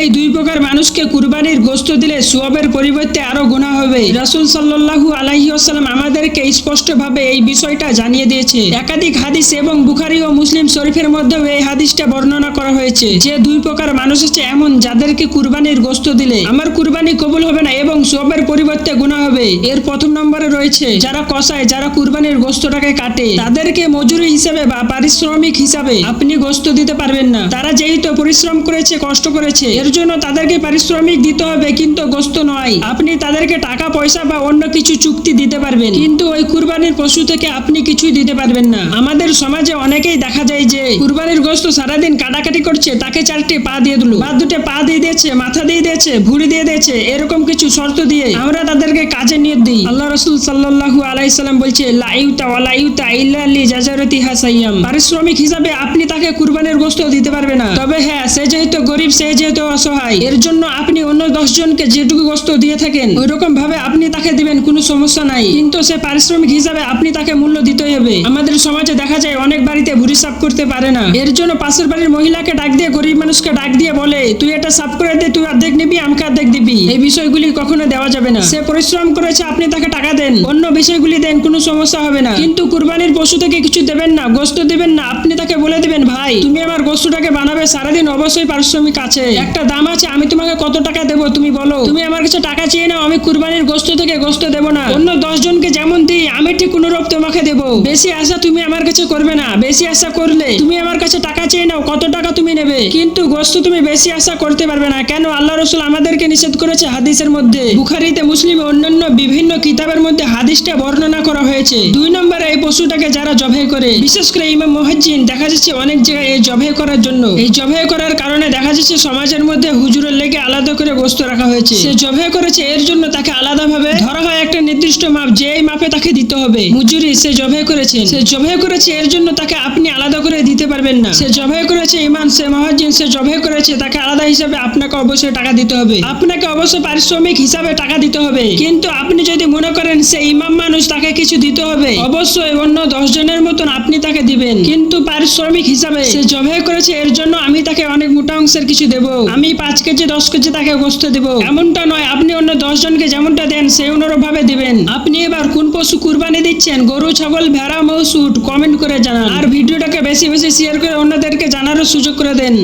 এই দুই প্রকার মানুষকে কুরবানির গোস্ত দিলে সুয়াবের পরিবর্তে আরও গুণা হবে। রাসূল সাল্লাল্লাহু আলাইহি ওয়াসাল্লাম আমাদেরকে স্পষ্টভাবে এই বিষয়টা জানিয়ে দিয়েছে। একাধিক হাদিস এবং বুখারি ও মুসলিম শরীফের মধ্যেও এই হাদিসটা বর্ণনা করা হয়েছে যে দুই প্রকার মানুষ আছে এমন যাদেরকে কুরবানির গোস্ত দিলে আমার কুরবানি কবুল হবে না এবং সুয়াবের পরিবর্তে গুণা হবে। এর প্রথম নম্বরে রয়েছে, যারা কষায় যারা কুরবানির গোস্তটাকে কাটে, তাদেরকে মজুরি হিসেবে বা পারিশ্রমিক হিসাবে আপনি গোস্ত দিতে পারবেন না। তারা যেহেতু পরিশ্রম করেছে, কষ্ট করেছে এর জন্য তাদেরকে পারিশ্রমিক দিতে হবে, কিন্তু গোস্ত নয়। আপনি তাদেরকে টাকা, পয়সা বা অন্য কিছু চুক্তি দিতে পারবেন। কিন্তু ওই কুরবানির পশু থেকে আপনি কিছুই দিতে পারবেন না। আমাদের সমাজে অনেকেই দেখা যায় যে কুরবানির গোস্ত সারাদিন কাটাকাটি করছে, তাকে চারটে পা দিয়ে দিল। বা দুটো পা দিয়ে দিয়েছে, মাথা দিয়ে দিয়েছে, ভুড়ি দিয়ে দিয়েছে, এরকম কিছু শর্ত দিয়ে আমরা তাদেরকে কাজে নিয়ে দিই। আল্লাহ রসুল সাল্লাল্লাহু আলাইসাল্লাম বলছে লাইউতা ওয়ালাইউতা ইল্লা লি জাজারতি হাসাইয়াম পারিশ্রমিক হিসাবে আপনি তাকে কুরবানির গোস্ত দিতে পারবে না। তবে হ্যাঁ সে যেহেতু গরিব, সে যেহেতু অসহায়, এর জন্য আপনি অন্য দশ জনকে যেটুকু গোস্ত দিয়ে থাকেন ওই রকম ভাবে আপনি তাকে দিবেন, কোনো সমস্যা নাই। কিন্তু সে পারিশ্রমিক হিসাবে আপনি তাকে মূল্য দিতেই হবে। আমাদের সমাজে দেখা যায় অনেক বাড়িতে ভুড়ি সাফ করতে পারে না। এর জন্য পাশের বাড়ির মহিলাকে ডাক দিয়ে, গরিব মানুষকে ডাক দিয়ে বলে, তুই এটা সাফ করে দে, তুই অর্ধেক নিবি আমাকে অর্ধেক দিবি? এই বিষয়গুলি কখনো দেওয়া যাবে না। সে পরিশ্রম করেছে, আপনি তাকে টাকা দেন। অন্য বিষয়গুলি দেন, কোনো সমস্যা হবে না। কিন্তু কুরবানির পশু থেকে কিছু দেবেন না গোস্ত দিবেন না। আপনি তাকে বলে দিবেন, ভাই, তুমি আমার গোস্তটাকে বানাবে, সারাদিন অবশ্যই পারিশ্রমিক আছে। একটা দাম আছে, আমি তোমাকে কত টাকা দেবো, তুমি বলো। তুমি আমার কাছে টাকা চেয়ে নাও, আমি কুরবানির গোস্ত থেকে গোস্ত দেবো না। অন্য দশ জনকে যেমন দিই, আমি ঠিক অনুরূপ তোমাকে দেবো। বেশি আশা তুমি আমার কাছে করবে না। বেশি আশা করলে তুমি আমার কাছে টাকা চেয়ে নাও, কত টাকা তুমি নেবে। কিন্তু গোস্ত তুমি বেশি আশা করতে পারবে না। কেন? আল্লাহ রসুল আমাদেরকে নিষেধ করেছে হাদিসের মধ্যে। বুখারিতে, মুসলিম অন্যান্য বিভিন্ন কিতাবের মধ্যে হাদিসটা বর্ণনা করা হয়েছে। দুই নম্বরে, এই পশুটাকে যারা জবাই করে, বিশেষ করে ইমাম মহাজ্জিন, দেখা যাচ্ছে অনেক জায়গায় এই জবাই করার জন্য। এই জবাই করার কারণে দেখা যাচ্ছে সমাজের মধ্যে হুজুরের লেগে আলাদা করে গোস্ত রাখা হয়েছে। সে জবাই করেছে, এর জন্য তাকে আলাদাভাবে ধরা হয় একটা নির্দিষ্ট মাপ যে মাপে তাকে দিতে হবে। মজুরি সে জবাই করেছে সে জবাই করেছে এর জন্য তাকে আপনি আলাদা করে দিতে পারবেন না। সে জবাই করেছে ইমান সে মহাজিন সে জবাই করেছে তাকে আলাদা হিসাবে আপনাকে অবশ্যই টাকা দিতে হবে। আপনাকে অবশ্যই পারিশ্রমিক হিসাবে টাকা দিতে হবে। কিন্তু আপনি যদি মনে করেন সে ইমাম মানুষ তাকে কিছু দিতে হবে। অবশ্যই অন্য দশ জনের মতন আপনি তাকে দিবেন। কিন্তু পারিশ্রমিক হিসাবে সে জবাই করেছে এর জন্য আমি তাকে অনেক মোটা অংশের কিছু দেব। আমি পাঁচ কেজি দশ কেজি তাকে গোস্ত দেব। এমনটা নয় আপনি অন্য দশ জনকে যেমনটা সেই অনুরূপভাবে দিবেন। আপনি এবার কোন পশু কুরবানি দিচ্ছেন? গরু, ছাগল, ভেড়া মৌসুট কমেন্ট করে জানান। আর ভিডিওটাকে বেশি বেশি শেয়ার করে অন্যদেরকে জানারও সুযোগ করে দেন।